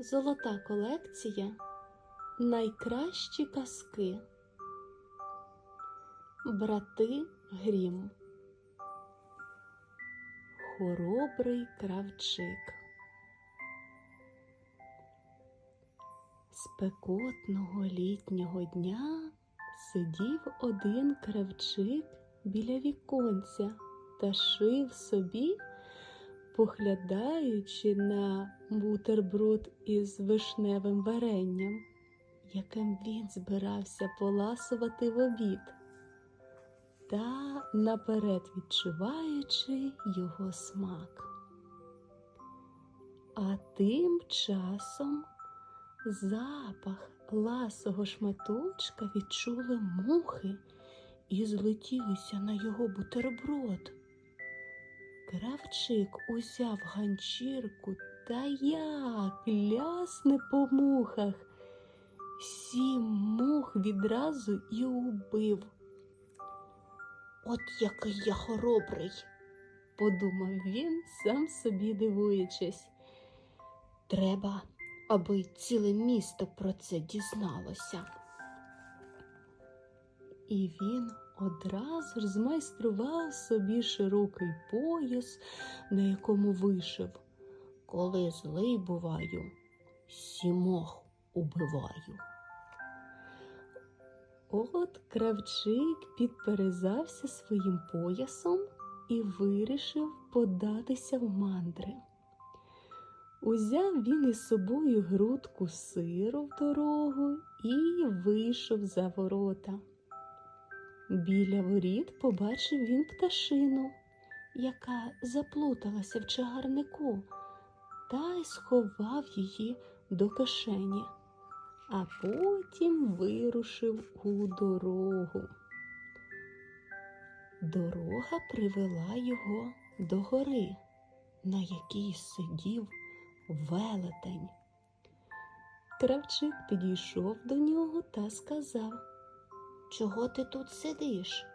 Золота колекція. Найкращі казки. Брати Грім. Хоробрий кравчик. Спекотного літнього дня сидів один кравчик біля віконця та шив собі, поглядаючи на бутерброд із вишневим варенням, яким він збирався поласувати в обід, та наперед відчуваючи його смак. А тим часом запах ласого шматочка відчули мухи і злетілися на його бутерброд. Кравчик узяв ганчірку та як лясне по мухах. Сім мух відразу і убив. От який я хоробрий, подумав він, сам собі дивуючись. Треба, аби ціле місто про це дізналося. І він одразу ж змайстрував собі широкий пояс, на якому вишив. Коли злий буваю, сімох убиваю. От кравчик підперезався своїм поясом і вирішив податися в мандри. Узяв він із собою грудку сиру в дорогу і вийшов за ворота. Біля воріт побачив він пташину, яка заплуталася в чагарнику, та й сховав її до кишені, а потім вирушив у дорогу. Дорога привела його до гори, на якій сидів велетень. Кравчик підійшов до нього та сказав Чого ти тут сидиш?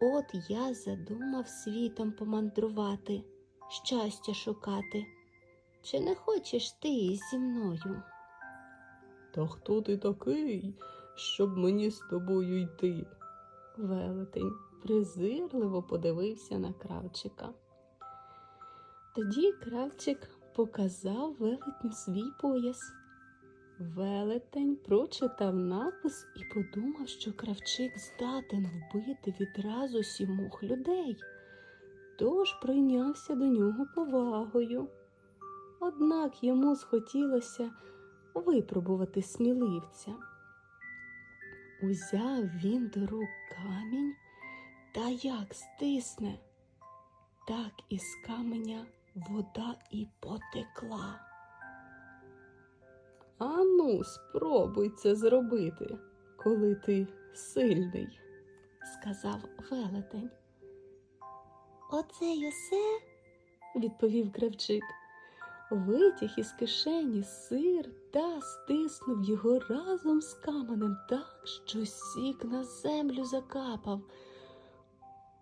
От я задумав світом помандрувати, щастя шукати. Чи не хочеш ти зі мною? Та хто ти такий, щоб мені з тобою йти? Велетень презирливо подивився на кравчика. Тоді кравчик показав велетню свій пояс. Велетень прочитав напис і подумав, що кравчик здатен вбити відразу сімох людей, тож прийнявся до нього повагою. Однак йому схотілося випробувати сміливця. Узяв він до рук камінь та як стисне, так із каменя вода і потекла. Ану, спробуй це зробити, коли ти сильний. сказав велетень. Оце й усе, відповів кравчик. Витяг із кишені сир та стиснув його разом з каменем так, що сік на землю закапав.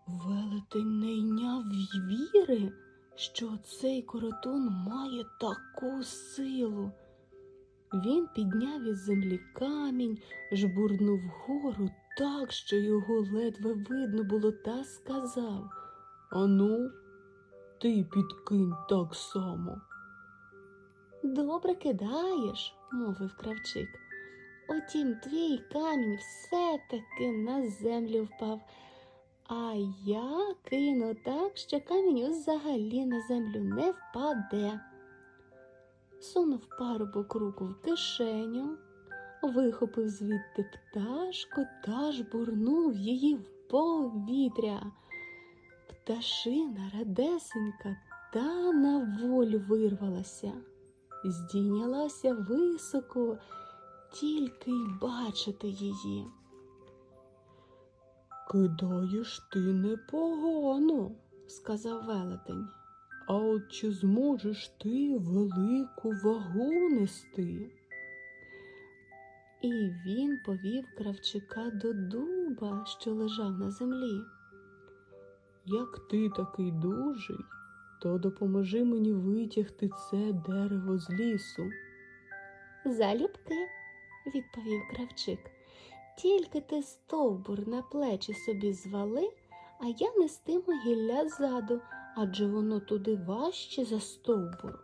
Велетень не йняв віри, що цей коротун має таку силу. Він підняв із землі камінь, жбурнув вгору так, що його ледве видно було, та сказав Ану, ти підкинь так само. Добре кидаєш, мовив кравчик. Утім, твій камінь все-таки на землю впав, а я кину так, що камінь взагалі на землю не впаде. Сунув парубок руку в кишеню, вихопив звідти пташку та жбурнув її в повітря. Пташина радесенька та на волю вирвалася, здійнялася високо, тільки й бачити її. Кидаєш ти непогано, сказав велетень. А от чи зможеш ти велику вагу нести? І він повів кравчика до дуба, що лежав на землі. Як ти такий дужий, то допоможи мені витягти це дерево з лісу. Залюбки, відповів кравчик. Тільки ти стовбур на плечі собі звали, а я нестиму гілля ззаду, адже воно туди важче за стовбур.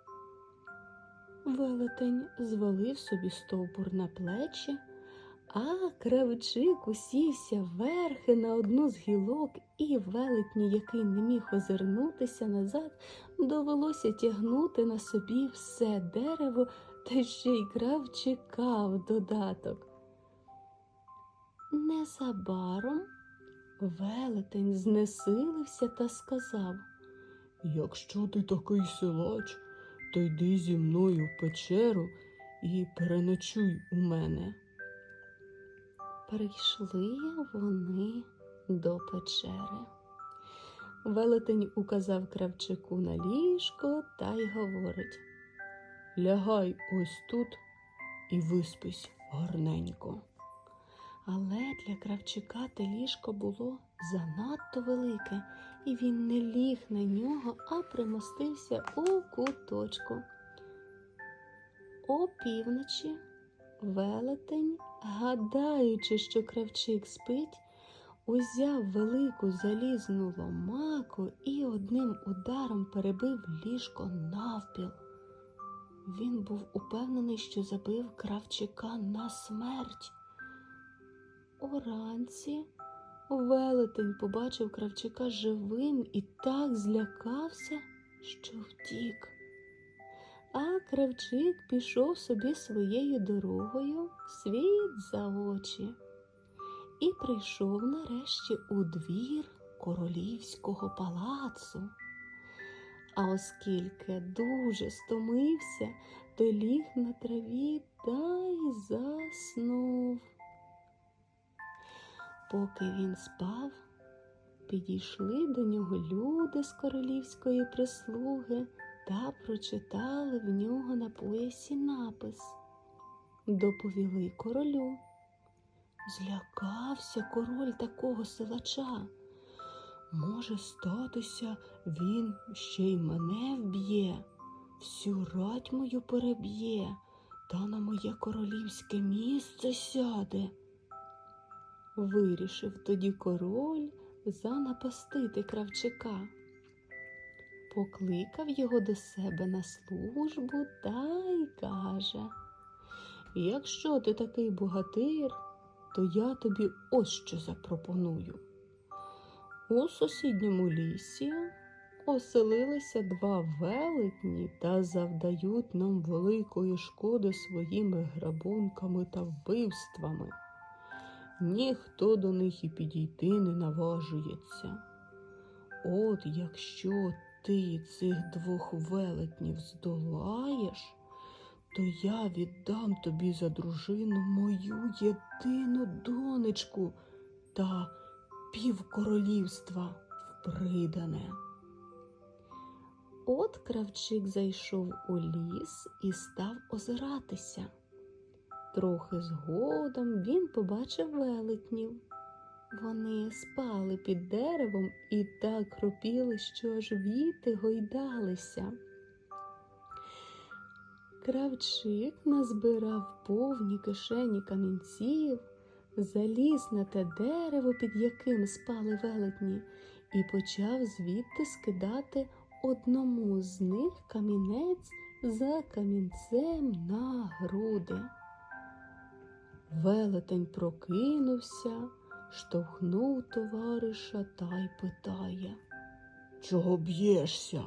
Велетень звалив собі стовбур на плечі, а кравчик усівся верхи на одну з гілок, і велетні, який не міг озирнутися назад, довелося тягнути на собі все дерево та ще й кравчика в додаток. Незабаром велетень знесилився та сказав Якщо ти такий силач, то йди зі мною в печеру і переночуй у мене. Прийшли вони до печери. Велетень указав кравчику на ліжко та й говорить. Лягай ось тут і виспись гарненько. Але для кравчика те ліжко було занадто велике, і він не ліг на нього, а примостився у куточку. О півночі велетень, гадаючи, що кравчик спить, узяв велику залізну ломаку і одним ударом перебив ліжко навпіл. Він був упевнений, що забив кравчика на смерть. Уранці велетень побачив кравчика живим і так злякався, що втік. А кравчик пішов собі своєю дорогою світ за очі і прийшов нарешті у двір королівського палацу. А оскільки дуже стомився, то ліг на траві та й заснув. Поки він спав, підійшли до нього люди з королівської прислуги та прочитали в нього на поясі напис. Доповіли королю. Злякався король такого силача. Може статися, він ще й мене вб'є, всю рать мою переб'є та на моє королівське місце сяде. Вирішив тоді король занапастити кравчика. Покликав його до себе на службу та й каже Якщо ти такий богатир, то я тобі ось що запропоную. У сусідньому лісі оселилися два велетні та завдають нам великої шкоди своїми грабунками та вбивствами. Ніхто до них і підійти не наважується. От якщо ти цих двох велетнів здолаєш, то я віддам тобі за дружину мою єдину донечку та півкоролівства впридане. От кравчик зайшов у ліс і став озиратися. Трохи згодом він побачив велетнів. Вони спали під деревом і так хропіли, що аж віти гойдалися. Кравчик назбирав повні кишені камінців, заліз на те дерево, під яким спали велетні, і почав звідти скидати одному з них камінець за камінцем на груди. Велетень прокинувся, штовхнув товариша та й питає. Чого б'єшся?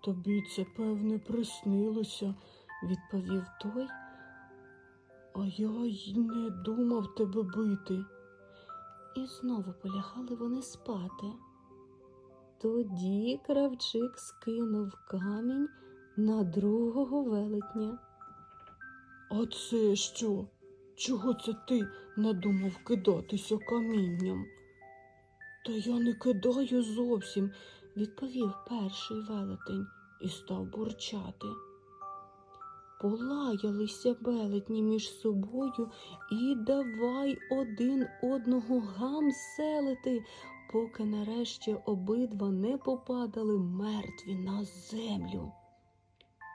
Тобі це, певне, приснилося, Відповів той, а я й не думав тебе бити. і знову полягали вони спати. Тоді кравчик скинув камінь на другого велетня. А це що? Чого це ти надумав кидатися камінням? Та я не кидаю зовсім, відповів перший велетень і став бурчати. Полаялися велетні між собою і давай один одного гамселити, поки нарешті обидва не попадали мертві на землю.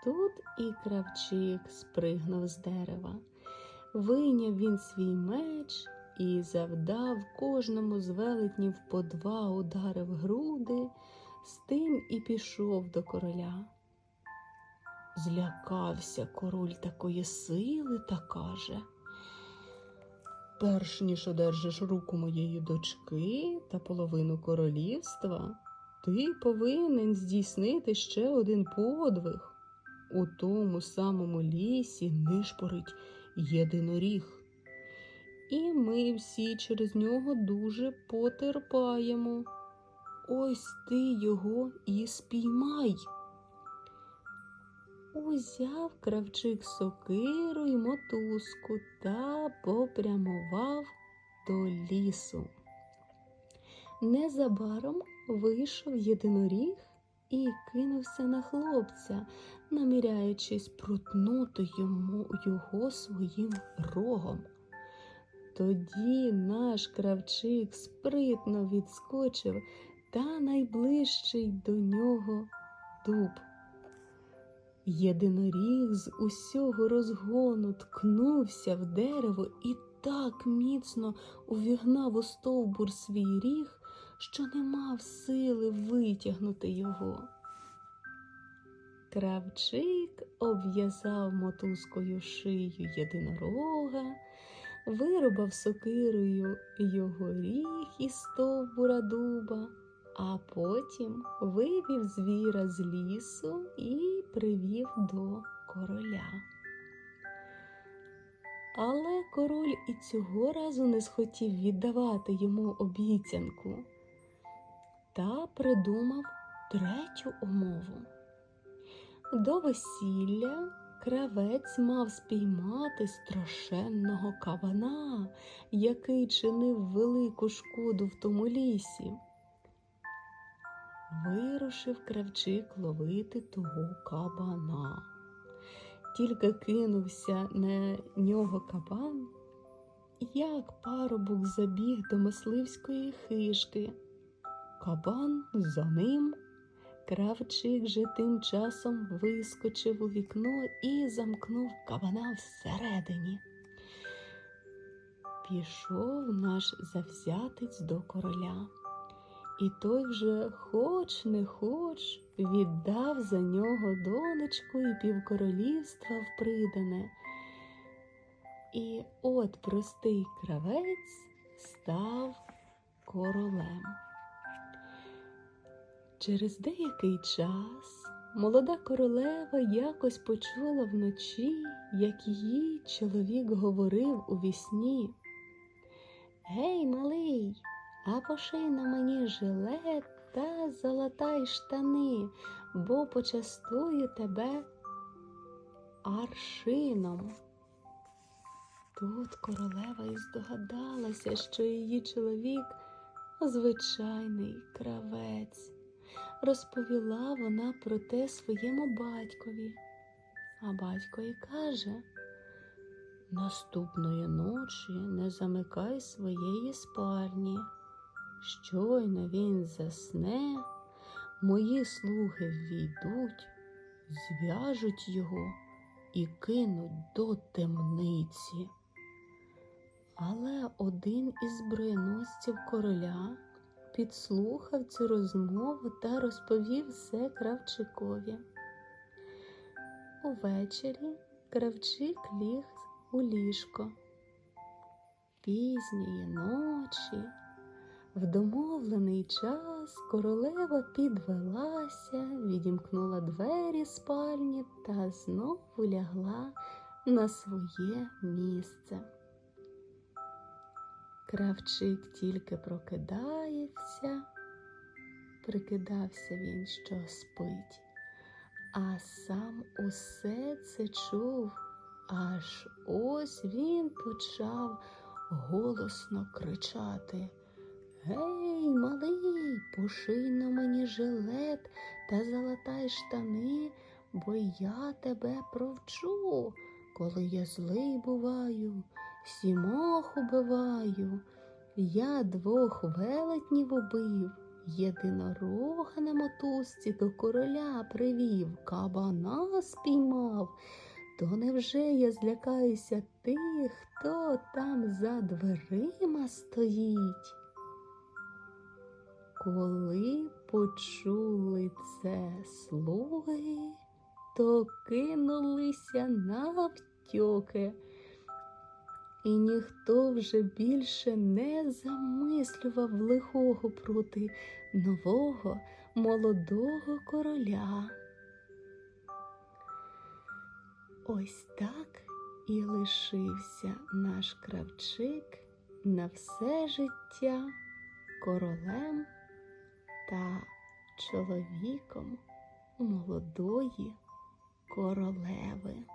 Тут і кравчик спригнув з дерева. Вийняв він свій меч і завдав кожному з велетнів по два удари в груди, з тим і пішов до короля. Злякався король такої сили та каже. Перш ніж одержиш руку моєї дочки та половину королівства, ти повинен здійснити ще один подвиг. У тому самому лісі нишпорить єдиноріг. І ми всі через нього дуже потерпаємо. Ось ти його і спіймай. Узяв кравчик сокиру й мотузку та попрямував до лісу. Незабаром вийшов єдиноріг і кинувся на хлопця, наміряючись прутнути йому його своїм рогом. Тоді наш кравчик спритно відскочив та найближчий до нього дуб. Єдиноріг з усього розгону ткнувся в дерево і так міцно увігнав у стовбур свій ріг, що не мав сили витягнути його. Кравчик обв'язав мотузкою шию єдинорога, вирубав сокирою його ріг із стовбура дуба, а потім вивів звіра з лісу і привів до короля. Але король і цього разу не схотів віддавати йому обіцянку та придумав третю умову. До весілля кравець мав спіймати страшенного кабана, який чинив велику шкоду в тому лісі. Вирушив кравчик ловити того кабана. Тільки кинувся на нього кабан, як парубок забіг до мисливської хижки. Кабан за ним. Кравчик же тим часом вискочив у вікно і замкнув кабана всередині. Пішов наш завзятець до короля, і той вже, хоч не хоч, віддав за нього донечку і півкоролівства в придане. І от простий кравець став королем. Через деякий час молода королева якось почула вночі, як її чоловік говорив у вісні. Гей, малий, а поший на мені жилет та золотай штани, бо почастую тебе аршином. Тут королева і здогадалася, що її чоловік звичайний кравець. Розповіла вона про те своєму батькові, а батько і каже Наступної ночі не замикай своєї спальні. Щойно він засне, мої слуги ввійдуть, зв'яжуть його і кинуть до темниці. Але один із зброєносців короля підслухав цю розмову та розповів все кравчикові. Увечері кравчик ліг у ліжко. Пізньої ночі, в домовлений час, королева підвелася, відімкнула двері спальні та знову лягла на своє місце. Кравчик тільки прокидається, прикидався він, що спить, а сам усе це чув, аж ось він почав голосно кричати. Гей, малий, поший на мені жилет та залатай штани, бо я тебе провчу, коли я злий буваю сімох убиваю, я двох велетнів убив, єдинорога на мотузці до короля привів, кабана спіймав. То невже я злякаюся тих, хто там за дверима стоїть? Коли почули це слуги, то кинулися навтьоки, і ніхто вже більше не замислював лихого проти нового молодого короля. Ось так і лишився наш кравчик на все життя королем та чоловіком молодої королеви.